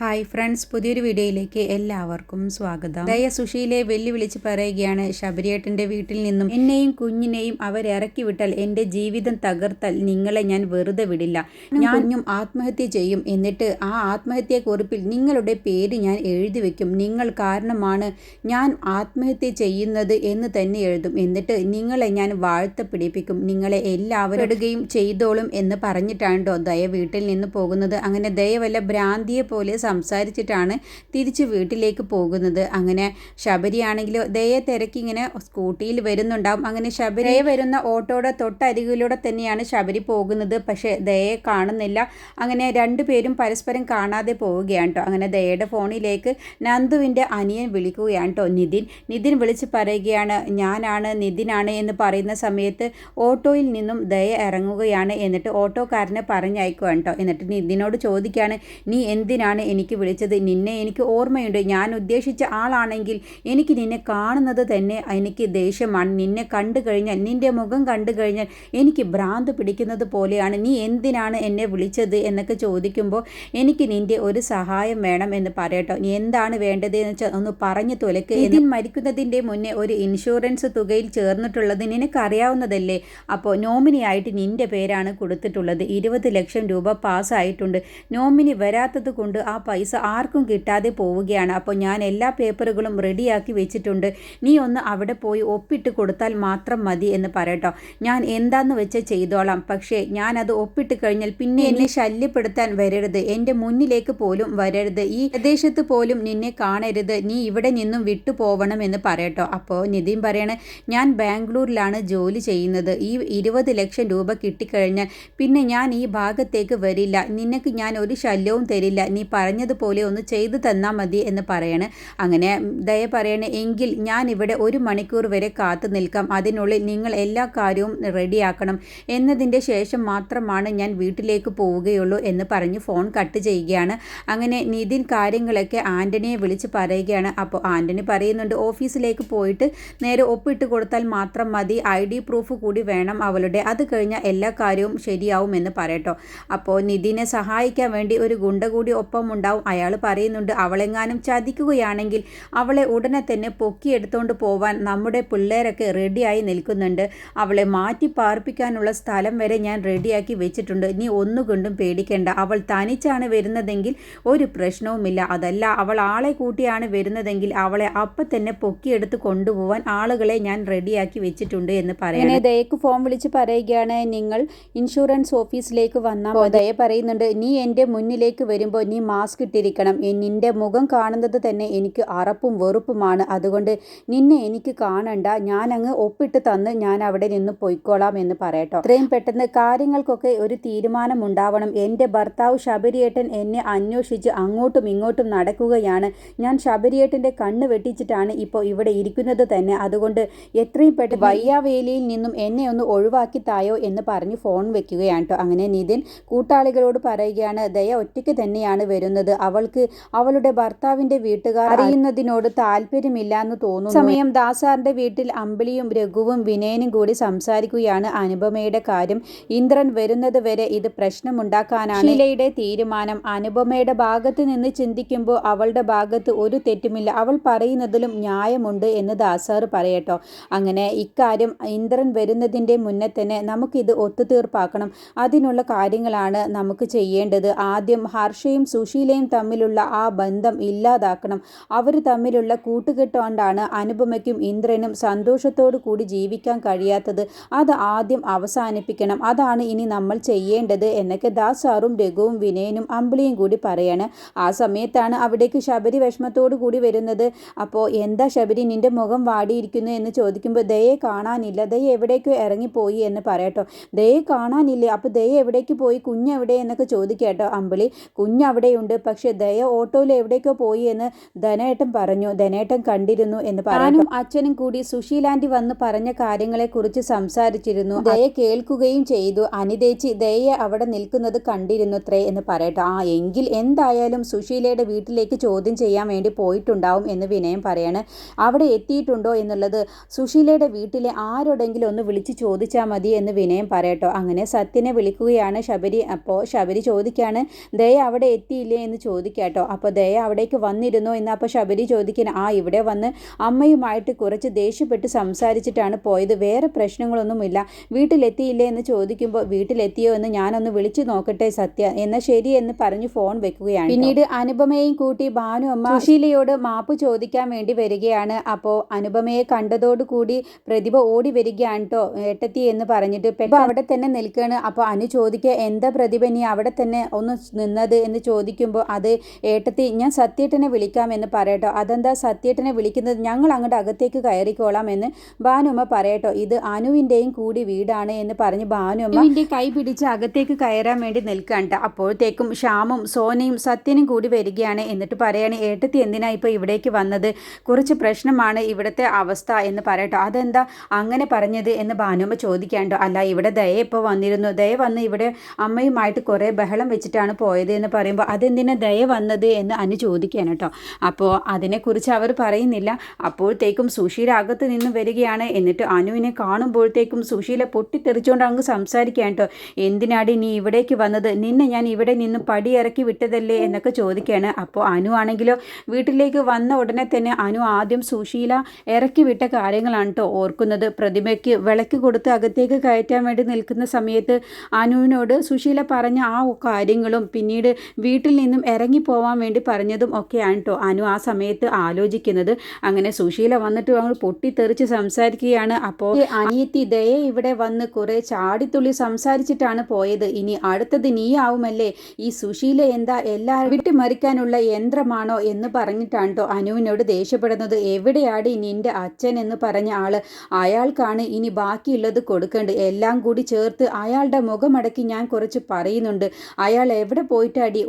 Hi friends പുതിയൊരു വീഡിയോയിലേക്ക് എല്ലാവർക്കും സ്വാഗതം. ദയ സുശീലെ വെല്ലുവിളിച്ച് പറയുകയാണ് ശബരിയേട്ടന്റെ വീട്ടിൽ നിന്നും എന്നെയും കുഞ്ഞിനെയും അവരിറക്കി വിട്ടാൽ എന്റെ ജീവിതം തകർത്താൽ നിങ്ങളെ ഞാൻ വെറുതെ വിടില്ല. കുഞ്ഞും ആത്മഹത്യ ചെയ്യും എന്നിട്ട് ആ ആത്മഹത്യ കുറിപ്പിൽ നിങ്ങളുടെ പേര് ഞാൻ എഴുതി വെക്കും. നിങ്ങൾ കാരണമാണ് ഞാൻ ആത്മഹത്യ ചെയ്യുന്നത് എന്ന് തന്നെ എഴുതും. എന്നിട്ട് നിങ്ങളെ ഞാൻ വാഴ്ത്ത പിടിപ്പിക്കും. നിങ്ങളെ എല്ലാവരും ചെയ്തോളും എന്ന് പറഞ്ഞിട്ടാണ് ദയ വീട്ടിൽ നിന്ന് പോകുന്നത്? അങ്ങനെ ദയവല്ല ഭ്രാന്തിയെ പോലെ സംസാരിച്ചിട്ടാണ് തിരിച്ച് വീട്ടിലേക്ക് പോകുന്നത്. അങ്ങനെ ശബരിയാണെങ്കിൽ ദയെ തിരക്കി ഇങ്ങനെ സ്കൂട്ടിയിൽ വരുന്നുണ്ടാവും. അങ്ങനെ ശബരി വരുന്ന ഓട്ടോയുടെ തൊട്ടരികിലൂടെ തന്നെയാണ് ശബരി പോകുന്നത്. പക്ഷേ ദയെ കാണുന്നില്ല. അങ്ങനെ രണ്ടുപേരും പരസ്പരം കാണാതെ പോവുകയാണ് കേട്ടോ അങ്ങനെ ദയയുടെ ഫോണിലേക്ക് നന്ദുവിന്റെ അനിയൻ വിളിക്കുകയാണ് കേട്ടോ നിതിൻ. നിതിൻ വിളിച്ച് പറയുകയാണ് ഞാനാണ് നിതിനാണ് എന്ന് പറയുന്ന സമയത്ത് ഓട്ടോയിൽ നിന്നും ദയ ഇറങ്ങുകയാണ്. എന്നിട്ട് ഓട്ടോക്കാരനെ പറഞ്ഞയക്കുകയാണ് കേട്ടോ എന്നിട്ട് നിതിനോട് ചോദിക്കുകയാണ് നീ എന്തിനാണ് എനിക്ക് വിളിച്ചത് നിന്നെ എനിക്ക് ഓർമ്മയുണ്ട്. ഞാൻ ഉദ്ദേശിച്ച ആളാണെങ്കിൽ എനിക്ക് നിന്നെ കാണുന്നത് തന്നെ എനിക്ക് ദേഷ്യമാണ്. നിന്നെ കണ്ടു കഴിഞ്ഞാൽ നിന്റെ മുഖം കണ്ടു കഴിഞ്ഞാൽ എനിക്ക് ഭ്രാന്ത് പിടിക്കുന്നത് പോലെയാണ്. നീ എന്തിനാണ് എന്നെ വിളിച്ചത് എന്നൊക്കെ ചോദിക്കുമ്പോൾ എനിക്ക് നിന്റെ ഒരു സഹായം വേണം എന്ന് പറയട്ടോ. നീ എന്താണ് വേണ്ടത് എന്ന് വെച്ചാൽ ഒന്ന് പറഞ്ഞു തുലക്ക്. ഇതിൻ മരിക്കുന്നതിന്റെ മുന്നേ ഒരു ഇൻഷുറൻസ് തുകയിൽ ചേർന്നിട്ടുള്ളത് നിനക്കറിയാവുന്നതല്ലേ? അപ്പോൾ നോമിനിയായിട്ട് നിന്റെ പേരാണ് കൊടുത്തിട്ടുള്ളത്. ഇരുപത് ലക്ഷം രൂപ പാസ്സായിട്ടുണ്ട്. നോമിനി വരാത്തത് കൊണ്ട് ആ പൈസ ആർക്കും കിട്ടാതെ പോവുകയാണ്. അപ്പോൾ ഞാൻ എല്ലാ പേപ്പറുകളും റെഡിയാക്കി വെച്ചിട്ടുണ്ട്. നീ ഒന്ന് അവിടെ പോയി ഒപ്പിട്ട് കൊടുത്താൽ മാത്രം മതി എന്ന് പറയട്ടോ. ഞാൻ എന്താന്ന് വെച്ച് ചെയ്തോളാം. പക്ഷേ ഞാൻ അത് ഒപ്പിട്ട് കഴിഞ്ഞാൽ പിന്നെ എന്നെ ശല്യപ്പെടുത്താൻ വരരുത്. എന്റെ മുന്നിലേക്ക് പോലും വരരുത്. ഈ പ്രദേശത്ത് പോലും നിന്നെ കാണരുത്. നീ ഇവിടെ നിന്നും വിട്ടു പോവണം എന്ന് പറയട്ടോ. അപ്പോൾ നിതിൻ പറയണ ഞാൻ ബാംഗ്ലൂരിലാണ് ജോലി ചെയ്യുന്നത്. ഈ ഇരുപത് ലക്ഷം രൂപ കിട്ടിക്കഴിഞ്ഞാൽ പിന്നെ ഞാൻ ഈ ഭാഗത്തേക്ക് വരില്ല. നിനക്ക് ഞാൻ ഒരു ശല്യവും തരില്ല. നീ പറഞ്ഞതുപോലെ ഒന്ന് ചെയ്തു തന്നാൽ മതി എന്ന് പറയണ്. അങ്ങനെ ദയ പറയണേ എങ്കിൽ ഞാൻ ഇവിടെ ഒരു മണിക്കൂർ വരെ കാത്തു നിൽക്കാം. അതിനുള്ളിൽ നിങ്ങൾ എല്ലാ കാര്യവും റെഡിയാക്കണം. എന്നതിന്റെ ശേഷം മാത്രമാണ് ഞാൻ വീട്ടിലേക്ക് പോവുകയുള്ളൂ എന്ന് പറഞ്ഞ് ഫോൺ കട്ട് ചെയ്യുകയാണ്. അങ്ങനെ നിതിൻ കാര്യങ്ങളൊക്കെ ആന്റണിയെ വിളിച്ച് പറയുകയാണ്. അപ്പോൾ ആന്റണി പറയുന്നുണ്ട് ഓഫീസിലേക്ക് പോയിട്ട് നേരെ ഒപ്പിട്ട് കൊടുത്താൽ മാത്രം മതി. ഐ ഡി പ്രൂഫ് കൂടി വേണം അവളുടെ. അത് കഴിഞ്ഞാൽ എല്ലാ കാര്യവും ശരിയാവും എന്ന് പറയട്ടോ. അപ്പോൾ നിതിനെ സഹായിക്കാൻ വേണ്ടി ഒരു ഗുണ്ട കൂടി ഒപ്പമുണ്ടാവും അയാൾ പറയുന്നുണ്ട് അവളെങ്ങാനും ചതിക്കുകയാണെങ്കിൽ അവളെ ഉടനെ തന്നെ പൊക്കിയെടുത്തുകൊണ്ട് പോവാൻ നമ്മുടെ പിള്ളേരൊക്കെ റെഡിയായി നിൽക്കുന്നുണ്ട്. അവളെ മാറ്റി പാർപ്പിക്കാനുള്ള സ്ഥലം വരെ ഞാൻ റെഡിയാക്കി വെച്ചിട്ടുണ്ട്. നീ ഒന്നുകൊണ്ടും പേടിക്കേണ്ട. അവൾ തനിച്ചാണ് വരുന്നതെങ്കിൽ ഒരു പ്രശ്നവുമില്ല. അതല്ല അവൾ ആളെ കൂട്ടിയാണ് വരുന്നതെങ്കിൽ അവളെ അപ്പം തന്നെ പൊക്കിയെടുത്ത് കൊണ്ടുപോകാൻ ആളുകളെ ഞാൻ റെഡിയാക്കി വെച്ചിട്ടുണ്ട് എന്ന് പറയുന്നത് ദയക്ക് ഫോം വിളിച്ച് പറയുകയാണ്. നിങ്ങൾ ഇൻഷുറൻസ് ഓഫീസിലേക്ക് വന്നാൽ ദയ പറയുന്നുണ്ട് നീ എന്റെ മുന്നിലേക്ക് വരുമ്പോൾ നീ മാസ്ക് ഇട്ടിരിക്കണം. നിന്റെ മുഖം കാണുന്നത് തന്നെ എനിക്ക് അറപ്പും വെറുപ്പുമാണ്. അതുകൊണ്ട് നിന്നെ എനിക്ക് കാണണ്ട. ഞാൻ അങ്ങ് ഒപ്പിട്ട് തന്ന് ഞാൻ അവിടെ നിന്ന് പൊയ്ക്കോളാം എന്ന് പറയട്ടോ. ഇത്രയും പെട്ടെന്ന് കാര്യങ്ങൾക്കൊക്കെ ഒരു തീരുമാനം ഉണ്ടാവണം. എന്റെ ഭർത്താവ് ശബരിയേട്ടൻ എന്നെ അന്വേഷിച്ച് അങ്ങോട്ടും ഇങ്ങോട്ടും നടക്കുകയാണ്. ഞാൻ ശബരിയേട്ടന്റെ കണ്ണ് വെട്ടിച്ചിട്ടാണ് ഇപ്പോൾ ഇവിടെ ഇരിക്കുന്നത് തന്നെ. അതുകൊണ്ട് എത്രയും പെട്ടെന്ന് വയ്യാവേലിയിൽ നിന്നും എന്നെ ഒന്ന് ഒഴിവാക്കി തായോ എന്ന് പറഞ്ഞ് ഫോൺ വെക്കുകയാണ് കേട്ടോ. അങ്ങനെ നിതിൻ കൂട്ടാളികളോട് പറയുകയാണ് ദയ ഒറ്റയ്ക്ക് തന്നെയാണ് വരുന്നത്. അവൾക്ക് അവളുടെ ഭർത്താവിന്റെ വീട്ടുകാർ അറിയുന്നതിനോട് താല്പര്യമില്ല എന്ന് തോന്നുന്നു. സമയം ദാസാറിന്റെ വീട്ടിൽ അമ്പിളിയും രഘുവും വിനയനും കൂടി സംസാരിക്കുകയാണ് അനുപമയുടെ കാര്യം. ഇന്ദ്രൻ വരുന്നത് വരെ ഇത് പ്രശ്നമുണ്ടാക്കാനാണ് ഷീലയുടെ തീരുമാനം. അനുപമയുടെ ഭാഗത്ത് നിന്ന് ചിന്തിക്കുമ്പോൾ അവളുടെ ഭാഗത്ത് ഒരു തെറ്റുമില്ല. അവൾ പറയുന്നതിലും ന്യായമുണ്ട് എന്ന് ദാസാർ പറയട്ടോ. അങ്ങനെ ഇക്കാര്യം ഇന്ദ്രൻ വരുന്നതിന്റെ മുന്നേ തന്നെ നമുക്കിത് ഒത്തുതീർപ്പാക്കണം. അതിനുള്ള കാര്യങ്ങളാണ് നമുക്ക് ചെയ്യേണ്ടത്. ആദ്യം ഹർഷയും സുശീലയും തമ്മിലുള്ള ആ ബന്ധം ഇല്ലാതാക്കണം. അവർ തമ്മിലുള്ള കൂട്ടുകെട്ടുകൊണ്ടാണ് അനുപമയ്ക്കും ഇന്ദ്രനും സന്തോഷത്തോടു കൂടി ജീവിക്കാൻ കഴിയാത്തത്. അത് ആദ്യം അവസാനിപ്പിക്കണം. അതാണ് ഇനി നമ്മൾ ചെയ്യേണ്ടത് എന്നൊക്കെ ദാസാറും രഘുവും വിനയനും അമ്പിളിയും കൂടി പറയാണ്. ആ സമയത്താണ് അവിടേക്ക് ശബരി വിഷമത്തോടു കൂടി വരുന്നത്. അപ്പോൾ എന്താ ശബരി നിന്റെ മുഖം വാടിയിരിക്കുന്നു എന്ന് ചോദിക്കുമ്പോൾ ദയെ കാണാനില്ല. ദയ എവിടേക്കോ ഇറങ്ങിപ്പോയി എന്ന് പറയട്ടോ. ദയെ കാണാനില്ല? അപ്പോൾ ദയ എവിടേക്ക് പോയി? കുഞ്ഞെവിടെ എന്നൊക്കെ ചോദിക്കട്ടോ അമ്പിളി. കുഞ്ഞവിടെയുണ്ട് പക്ഷേ ദയ ഓട്ടോയിൽ എവിടേക്കോ പോയി എന്ന് ധനേട്ടൻ പറഞ്ഞു. ധനേട്ടൻ കണ്ടിരുന്നു എന്ന് പറഞ്ഞു അച്ഛനും കൂടി സുശീലാന്റി വന്ന് പറഞ്ഞ കാര്യങ്ങളെ കുറിച്ച് സംസാരിച്ചിരുന്നു. ദയ കേൾക്കുകയും ചെയ്തു. അനിതേച്ചി ദയെ അവിടെ നിൽക്കുന്നത് കണ്ടിരുന്നു ത്രേ എന്ന് പറയട്ടെ. ആ എങ്കിൽ എന്തായാലും സുശീലയുടെ വീട്ടിലേക്ക് ചോദ്യം ചെയ്യാൻ വേണ്ടി പോയിട്ടുണ്ടാവും എന്ന് വിനയം പറയാണ്. അവിടെ എത്തിയിട്ടുണ്ടോ എന്നുള്ളത് സുശീലയുടെ വീട്ടിലെ ആരോടെങ്കിലും ഒന്ന് വിളിച്ച് ചോദിച്ചാൽ മതി എന്ന് വിനയം പറയട്ടോ. അങ്ങനെ സത്യനെ വിളിക്കുകയാണ് ശബരി. അപ്പോൾ ശബരി ചോദിക്കുകയാണ് ദയ അവിടെ എത്തിയില്ലേ എന്ന് ചോദിക്കാട്ടോ അപ്പോൾ ദയ അവിടേക്ക് വന്നിരുന്നോ എന്ന് അപ്പോൾ ശബരി ചോദിക്കാൻ ആ ഇവിടെ വന്ന് അമ്മയുമായിട്ട് കുറച്ച് ദേഷ്യപ്പെട്ട് സംസാരിച്ചിട്ടാണ് പോയത്. വേറെ പ്രശ്നങ്ങളൊന്നുമില്ല. വീട്ടിലെത്തിയില്ലേ എന്ന് ചോദിക്കുമ്പോൾ വീട്ടിലെത്തിയോ എന്ന് ഞാനൊന്ന് വിളിച്ചു നോക്കട്ടെ സത്യ. എന്നാൽ ശരി എന്ന് പറഞ്ഞ് ഫോൺ വെക്കുകയാണ് പിന്നീട് അനുപമയെയും കൂട്ടി ഭാനു അമ്മ സുശീലയോട് മാപ്പ് ചോദിക്കാൻ വേണ്ടി വരികയാണ്. അപ്പോൾ അനുപമയെ കണ്ടതോടുകൂടി പ്രതിഭ ഓടി വരികയാണ് കേട്ടോ. ഏട്ടത്തി എന്ന് പറഞ്ഞിട്ട് പെട്ടെന്ന് അവിടെ തന്നെ നിൽക്കുകയാണ്. അപ്പോൾ അനു ചോദിക്കുക എന്താ പ്രതിഭ നീ അവിടെ തന്നെ ഒന്ന് നിന്നത്? എന്ന് ചോദിക്കുമ്പോൾ അത് ഏട്ടത്തി ഞാൻ സത്യേട്ടനെ വിളിക്കാമെന്ന് പറയട്ടോ. അതെന്താ സത്യേട്ടനെ വിളിക്കുന്നത്? ഞങ്ങൾ അങ്ങോട്ട് അകത്തേക്ക് കയറിക്കോളാം എന്ന് ഭാനുമ്മ പറയട്ടോ. ഇത് അനുവിന്റെയും കൂടി വീടാണ് എന്ന് പറഞ്ഞ് ഭാനുമ്മ കൈ പിടിച്ച് അകത്തേക്ക് കയറാൻ വേണ്ടി നിൽക്കണ്ട അപ്പോഴത്തേക്കും ശ്യാമും സോനയും സത്യനും കൂടി വരികയാണ്. എന്നിട്ട് പറയാണ് ഏട്ടത്തി എന്തിനാ ഇപ്പോൾ ഇവിടേക്ക് വന്നത്? കുറച്ച് പ്രശ്നമാണ് ഇവിടുത്തെ അവസ്ഥ എന്ന് പറയട്ടോ. അതെന്താ അങ്ങനെ പറഞ്ഞത്? എന്ന് ഭാനുമ്മ ചോദിക്കാണ്ടോ അല്ല ഇവിടെ ദയ ഇപ്പോൾ വന്നിരുന്നു? ദയ വന്ന് ഇവിടെ അമ്മയുമായിട്ട് കുറേ ബഹളം വെച്ചിട്ടാണ് പോയത് എന്ന് പറയുമ്പോൾ അതെന്തിനാ ദയ വന്നത് എന്ന് അനു ചോദിക്കാൻ കേട്ടോ. അപ്പോൾ അതിനെക്കുറിച്ച് അവർ പറയുന്നില്ല. അപ്പോഴത്തേക്കും സുശീല അകത്ത് നിന്ന് വരികയാണ്. എന്നിട്ട് അനുവിനെ കാണുമ്പോഴത്തേക്കും സുശീല പൊട്ടിത്തെറിച്ചുകൊണ്ട് അങ്ങ് സംസാരിക്കുകയാണ് കേട്ടോ. എന്തിനാടി നീ ഇവിടേക്ക് വന്നത്? നിന്നെ ഞാൻ ഇവിടെ നിന്ന് പടിയിറക്കി വിട്ടതല്ലേ എന്നൊക്കെ ചോദിക്കുകയാണ്. അപ്പോൾ അനു ആണെങ്കിലോ വീട്ടിലേക്ക് വന്ന ഉടനെ തന്നെ അനു ആദ്യം സുശീല ഇറക്കി വിട്ട കാര്യങ്ങളാണ് കേട്ടോ ഓർക്കുന്നത്. പ്രതിമയ്ക്ക് വിളക്ക് കൊടുത്ത് അകത്തേക്ക് കയറ്റാൻ വേണ്ടി നിൽക്കുന്ന സമയത്ത് അനുവിനോട് സുശീല പറഞ്ഞ ആ കാര്യങ്ങളും പിന്നീട് വീട്ടിൽ നിന്നും ഇറങ്ങി പോവാൻ വേണ്ടി പറഞ്ഞതും ഒക്കെയാണ് കേട്ടോ അനു ആ സമയത്ത് ആലോചിക്കുന്നത്. അങ്ങനെ സുശീല വന്നിട്ട് അങ്ങ് പൊട്ടിത്തെറിച്ച് സംസാരിക്കുകയാണ്. അപ്പോൾ അനിയത്തി ദയെ ഇവിടെ വന്ന് കുറേ ചാടിത്തുള്ളി സംസാരിച്ചിട്ടാണ് പോയത്. ഇനി അടുത്തത് നീ ആവുമല്ലേ ഈ സുശീല എന്താ എല്ലാവരും വിട്ടുമറിക്കാനുള്ള യന്ത്രമാണോ എന്ന് പറഞ്ഞിട്ടാണ് കേട്ടോ അനുവിനോട് ദേഷ്യപ്പെടുന്നത്. എവിടെയാടി നിന്റെ അച്ഛൻ എന്ന് പറഞ്ഞ ആൾ? അയാൾക്കാണ് ഇനി ബാക്കിയുള്ളത് കൊടുക്കേണ്ടത്. എല്ലാം കൂടി ചേർത്ത് അയാളുടെ മുഖമടക്കി ഞാൻ കുറച്ച് പറയുന്നുണ്ട്. അയാൾ എവിടെ പോയിട്ടാടി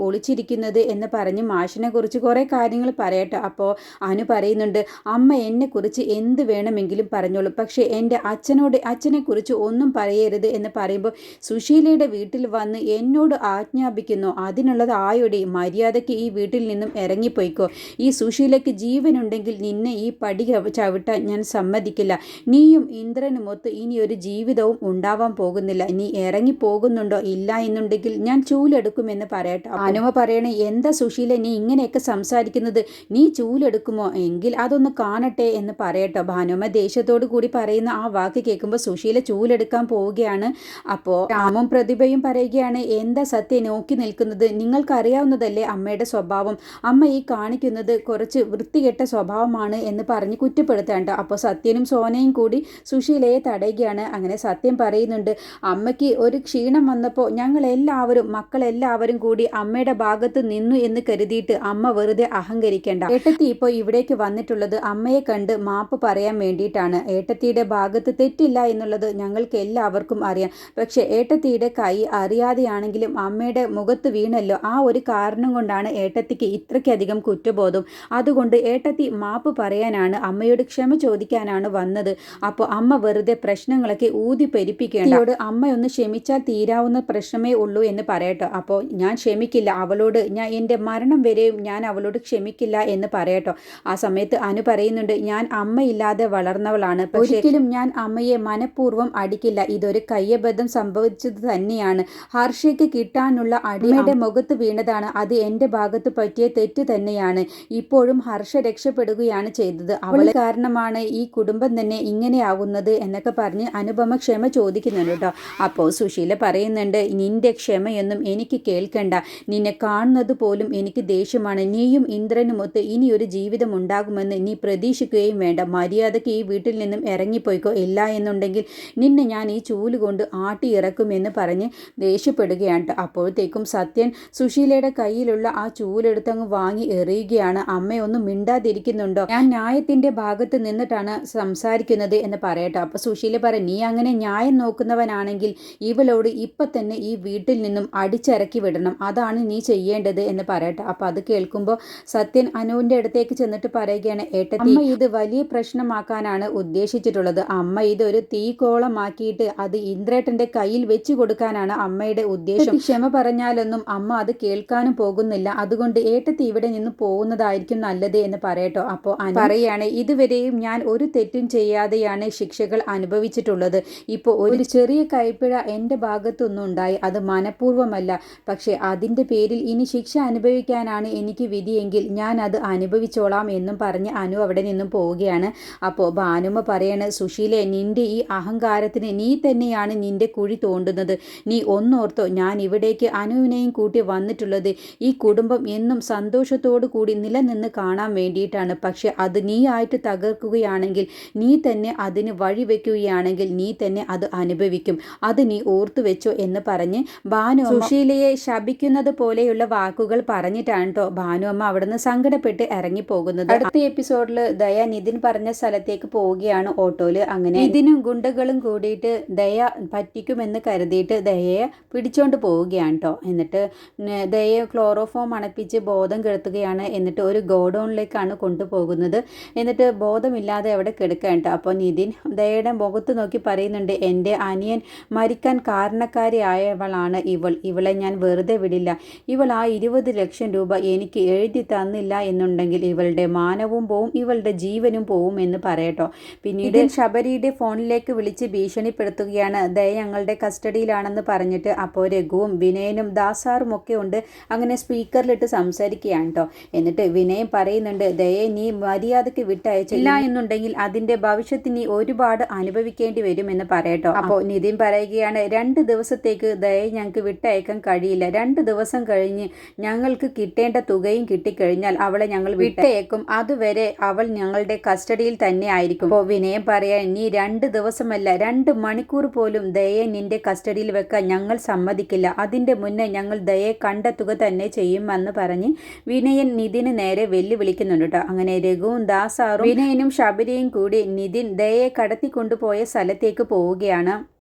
ഒളിച്ചിരിക്കുന്നത് എന്ന് പറഞ്ഞ് മാഷിനെ കുറിച്ച് കുറേ കാര്യങ്ങൾ പറയട്ടെ. അപ്പോൾ അനു പറയുന്നുണ്ട് അമ്മ എന്നെക്കുറിച്ച് എന്ത് വേണമെങ്കിലും പറഞ്ഞോളൂ. പക്ഷേ എന്റെ അച്ഛനോട് അച്ഛനെക്കുറിച്ച് ഒന്നും പറയരുത് എന്ന് പറയുമ്പോൾ സുശീലയുടെ വീട്ടിൽ വന്ന് എന്നോട് ആജ്ഞാപിക്കുന്നു. അതിനുള്ളത് ആയോടെ മര്യാദയ്ക്ക് ഈ വീട്ടിൽ നിന്നും ഇറങ്ങിപ്പോയിക്കോ. ഈ സുശീലയ്ക്ക് ജീവനുണ്ടെങ്കിൽ നിന്നെ ഈ പടി ചവിട്ടാൻ ഞാൻ സമ്മതിക്കില്ല. നീയും ഇന്ദ്രനുമൊത്ത് ഇനി ഒരു ജീവിതവും ഉണ്ടാവാൻ പോകുന്നില്ല. നീ ഇറങ്ങി പോകുന്നുണ്ടോ ഇല്ല എന്നുണ്ടെങ്കിൽ ഞാൻ ചൂലെടുക്കുമെന്ന് പറയട്ടെ. അനുമ പറയണേ എന്താ സുശീല നീ ഇങ്ങനെയൊക്കെ സംസാരിക്കുന്നത്? നീ ചൂലെടുക്കുമോ? എങ്കിൽ അതൊന്ന് കാണട്ടെ എന്ന് പറയട്ടോ. ഭാനുമ ദേഷ്യത്തോടു കൂടി പറയുന്ന ആ വാക്ക് കേൾക്കുമ്പോൾ സുശീല ചൂലെടുക്കാൻ പോവുകയാണ്. അപ്പോൾ രാമും പ്രതിഭയും പറയുകയാണ് എന്താ സത്യം നോക്കി നിൽക്കുന്നത്? നിങ്ങൾക്കറിയാവുന്നതല്ലേ അമ്മയുടെ സ്വഭാവം? അമ്മ ഈ കാണിക്കുന്നത് കുറച്ച് വൃത്തികെട്ട സ്വഭാവമാണ് എന്ന് പറഞ്ഞ് കുറ്റപ്പെടുത്തേണ്ട അപ്പോൾ സത്യനും സോനയും കൂടി സുശീലയെ തടയുകയാണ്. അങ്ങനെ സത്യം പറയുന്നുണ്ട് അമ്മയ്ക്ക് ഒരു ക്ഷീണം വന്നപ്പോൾ ഞങ്ങളെല്ലാവരും മക്കളെല്ലാവരും കൂടി അമ്മയുടെ ഭാഗത്ത് നിന്നു എന്ന് കരുതിയിട്ട് അമ്മ വെറുതെ അഹങ്കരിക്കേണ്ട. ഏട്ടത്തി ഇപ്പോൾ ഇവിടേക്ക് വന്നിട്ടുള്ളത് അമ്മയെ കണ്ട് മാപ്പ് പറയാൻ വേണ്ടിയിട്ടാണ്. ഏട്ടത്തിയുടെ ഭാഗത്ത് തെറ്റില്ല എന്നുള്ളത് ഞങ്ങൾക്ക് എല്ലാവർക്കും അറിയാം. പക്ഷേ ഏട്ടത്തിയുടെ കൈ അറിയാതെയാണെങ്കിലും അമ്മയുടെ മുഖത്ത് വീണല്ലോ. ആ ഒരു കാരണം കൊണ്ടാണ് ഏട്ടത്തിക്ക് ഇത്രയ്ക്കധികം കുറ്റബോധം. അതുകൊണ്ട് ഏട്ടത്തി മാപ്പ് പറയാനാണ് അമ്മയോട് ക്ഷമ ചോദിക്കാനാണ് വന്നത്. അപ്പോൾ അമ്മ വെറുതെ പ്രശ്നങ്ങളൊക്കെ ഊതി പെരിപ്പിക്കേണ്ടോട് അമ്മയൊന്ന് ക്ഷമിച്ചാൽ തീരാവുന്ന പ്രശ്നമേ ഉള്ളൂ എന്ന് പറയട്ടോ. അപ്പോൾ ഞാൻ ക്ഷമിക്കില്ല അവളോട് ഞാൻ എന്റെ മരണം വരെയും ഞാൻ അവളോട് ക്ഷമിക്കില്ല എന്ന് പറയട്ടോ. ആ സമയത്ത് അനു പറയുന്നുണ്ട് ഞാൻ അമ്മയില്ലാതെ വളർന്നവളാണ്. ഒരിക്കലും ഞാൻ അമ്മയെ മനഃപൂർവം അടിക്കില്ല. ഇതൊരു കയ്യബദ്ധം സംഭവിച്ചത് തന്നെയാണ്. ഹർഷയ്ക്ക് കിട്ടാനുള്ള അടിയുടെ മുഖത്ത് വീണതാണ്. അത് എന്റെ ഭാഗത്ത് പറ്റിയ തെറ്റ് തന്നെയാണ്. ഇപ്പോഴും ഹർഷ രക്ഷപ്പെടുകയാണ് ചെയ്തത്. അവൾ കാരണമാണ് ഈ കുടുംബം തന്നെ ഇങ്ങനെയാവുന്നത് എന്നൊക്കെ പറഞ്ഞ് അനുപമ ക്ഷമ ചോദിക്കുന്നുണ്ട് കേട്ടോ. അപ്പോൾ സുശീല പറയുന്നുണ്ട് നിന്റെ ക്ഷമയൊന്നും എനിക്ക് കേൾക്കണ്ട. നിന്നെ കാണുന്നത് പോലും എനിക്ക് ദേഷ്യമാണ്. നീയും ഇന്ദ്രനുമൊത്ത് ഇനി ഒരു ജീവിതം ഉണ്ടാകുമെന്ന് നീ പ്രതീക്ഷിക്കുകയും വേണ്ട. മര്യാദയ്ക്ക് ഈ വീട്ടിൽ നിന്നും ഇറങ്ങിപ്പോയിക്കോ. ഇല്ല എന്നുണ്ടെങ്കിൽ നിന്നെ ഞാൻ ഈ ചൂൽ കൊണ്ട് ആട്ടിയിറക്കുമെന്ന് പറഞ്ഞ് ദേഷ്യപ്പെടുകയാണ്. അപ്പോഴത്തേക്കും സത്യൻ സുശീലയുടെ കയ്യിലുള്ള ആ ചൂലെടുത്തങ്ങ് വാങ്ങി എറിയുകയാണ്. അമ്മയൊന്നും മിണ്ടാതിരിക്കുന്നുണ്ടോ? ഞാൻ ന്യായത്തിന്റെ ഭാഗത്ത് നിന്നിട്ടാണ് സംസാരിക്കുന്നത് എന്ന് പറയട്ടെ. അപ്പോൾ സുശീല പറ നീ അങ്ങനെ ന്യായം നോക്കുന്നവനാണെങ്കിൽ ഇവളോട് ഇപ്പൊ തന്നെ ഈ വീട്ടിൽ നിന്നും അടിച്ചിറക്കി വിടണം. അതാണ് നീ ചെയ്യേണ്ടത്. എന്ന് പറയട്ടെ. അപ്പോൾ അത് കേൾക്കുമ്പോൾ സത്യൻ അനുവിന്റെ അടുത്തേക്ക് ചെന്നിട്ട് പറയുകയാണ് ഏട്ടത്തി അമ്മ ഇത് വലിയ പ്രശ്നമാക്കാനാണ് ഉദ്ദേശിച്ചിട്ടുള്ളത്. അമ്മ ഇതൊരു തീകോളമാക്കിയിട്ട് അത് ഇന്ദ്രേട്ടന്റെ കയ്യിൽ വെച്ച് കൊടുക്കാനാണ് അമ്മയുടെ ഉദ്ദേശം. ക്ഷമ പറഞ്ഞാലൊന്നും അമ്മ അത് കേൾക്കാനും പോകുന്നില്ല. അതുകൊണ്ട് ഏട്ടത്തി ഇവിടെ നിന്ന് പോകുന്നതായിരിക്കും നല്ലത് എന്ന് പറയട്ടോ. അപ്പോൾ പറയാണ് ഇതുവരെയും ഞാൻ ഒരു തെറ്റും ചെയ്യാതെയാണ് ശിക്ഷകൾ അനുഭവിച്ചിട്ടുള്ളത്. ഇപ്പോൾ ഒരു ചെറിയ കൈപ്പിഴ എന്റെ ഭാഗത്തൊന്നും ഉണ്ടായി. അത് മനഃപൂർവമല്ല. പക്ഷേ അതിന്റെ പേരിൽ ഇനി ശിക്ഷ അനുഭവിക്കാനാണ് എനിക്ക് വിധിയെങ്കിൽ ഞാൻ അത് അനുഭവിച്ചോളാം എന്നും പറഞ്ഞ് അനു അവിടെ നിന്നും പോവുകയാണ്. അപ്പോൾ ഭാനുമ്മ പറയാണ് സുശീലെ നിന്റെ ഈ അഹങ്കാരത്തിന് നീ തന്നെയാണ് നിന്റെ കുഴി തോണ്ടുന്നത്. നീ ഒന്നോർത്തോ ഞാൻ ഇവിടേക്ക് അനുവിനെയും കൂട്ടി വന്നിട്ടുള്ളത്. ഈ കുടുംബം എന്നും സന്തോഷത്തോടു കൂടി നിലനിന്ന് കാണാൻ വേണ്ടിയിട്ടാണ്. പക്ഷെ അത് നീ ആയിട്ട് തകർക്കുകയാണെങ്കിൽ നീ തന്നെ അതിന് വഴിവെക്കുകയാണെങ്കിൽ നീ തന്നെ അത് അനുഭവിക്കും. അത് നീ ഓർത്തു വെച്ചോ എന്ന് പറഞ്ഞ് ഭാനു സുശീലയെ ശപിക്കുന്നത് പോലെയുള്ള വാക്കുകൾ പറഞ്ഞിട്ടാണ് കേട്ടോ ഭാനു അമ്മ അവിടുന്ന് സങ്കടപ്പെട്ട് ഇറങ്ങിപ്പോകുന്നത്. അടുത്ത എപ്പിസോഡിൽ ദയ നിതിൻ പറഞ്ഞ സ്ഥലത്തേക്ക് പോവുകയാണ് ഓട്ടോയിൽ. അങ്ങനെ നിതിനും ഗുണ്ടകളും കൂടിയിട്ട് ദയ പറ്റിക്കുമെന്ന് കരുതിയിട്ട് ദയയെ പിടിച്ചോണ്ട് പോവുകയാണ് കേട്ടോ എന്നിട്ട് ദയ ദയയെ ക്ലോറോഫോം അണപ്പിച്ച് ബോധം കെടുത്തുകയാണ് എന്നിട്ട് ഒരു ഗോഡൗണിലേക്കാണ് കൊണ്ടുപോകുന്നത്. എന്നിട്ട് ബോധമില്ലാതെ അവിടെ കിടക്കുകയാണ് കേട്ടോ അപ്പോൾ നിതിൻ ദയയുടെ മുഖത്ത് നോക്കി പറയുന്നുണ്ട് എന്റെ അനിയൻ മരിക്കാൻ കാരണക്കാരിയായവളാണ് ഇവൾ. ഇവളെ ഞാൻ വെറുതെ വിടില്ല. ഇവൾ ആ ഇരുപത് ലക്ഷം രൂപ എനിക്ക് എഴുതി തന്നില്ല എന്നുണ്ടെങ്കിൽ ഇവളുടെ മാനവും പോവും ഇവളുടെ ജീവനും പോവും എന്ന് പറയട്ടോ. പിന്നീട് ശബരിയുടെ ഫോണിലേക്ക് വിളിച്ച് ഭീഷണിപ്പെടുത്തുകയാണ്. ദയ ഞങ്ങളുടെ കസ്റ്റഡിയിലാണെന്ന് പറഞ്ഞിട്ട് അപ്പോൾ രഘുവും വിനയനും ദാസാറും ഒക്കെ ഉണ്ട്. അങ്ങനെ സ്പീക്കറിലിട്ട് സംസാരിക്കുകയാണ് കേട്ടോ എന്നിട്ട് വിനയൻ പറയുന്നുണ്ട് ദയെ നീ മര്യാദയ്ക്ക് വിട്ടയച്ചില്ല. എന്നുണ്ടെങ്കിൽ അതിന്റെ ഭവിഷ്യത്ത് നീ ഒരുപാട് അനുഭവിക്കേണ്ടി വരും എന്ന് പറയട്ടോ. അപ്പോൾ നിതിൻ പറയുകയാണ് രണ്ട് ദിവസത്തേക്ക് ദയെ ഞങ്ങൾക്ക് വിട്ടയക്കാൻ കഴിയില്ല. രണ്ട് ദിവസം കഴിഞ്ഞ് ഞങ്ങൾക്ക് കിട്ടേണ്ട തുകയും കിട്ടിക്കഴിഞ്ഞാൽ അവളെ ഞങ്ങൾ വിട്ടേക്കും. അതുവരെ അവൾ ഞങ്ങളുടെ കസ്റ്റഡിയിൽ തന്നെ ആയിരിക്കും. അപ്പോൾ വിനയം പറയാൻ നീ രണ്ട് ദിവസമല്ല രണ്ട് മണിക്കൂർ പോലും ദയെ നിന്റെ കസ്റ്റഡിയിൽ വെക്കാൻ ഞങ്ങൾ സമ്മതിക്കില്ല. അതിന്റെ മുന്നേ ഞങ്ങൾ ദയെ കണ്ടെത്തുക തന്നെ ചെയ്യുമെന്ന് പറഞ്ഞ് വിനയൻ നിതിന് നേരെ വെല്ലുവിളിക്കുന്നുണ്ട് കേട്ടോ. അങ്ങനെ രഘുവും ദാസാറും വിനയനും ശബരിയും കൂടി നിതിൻ ദയെ കടത്തിക്കൊണ്ടുപോയ സ്ഥലത്തേക്ക് പോവുകയാണ്.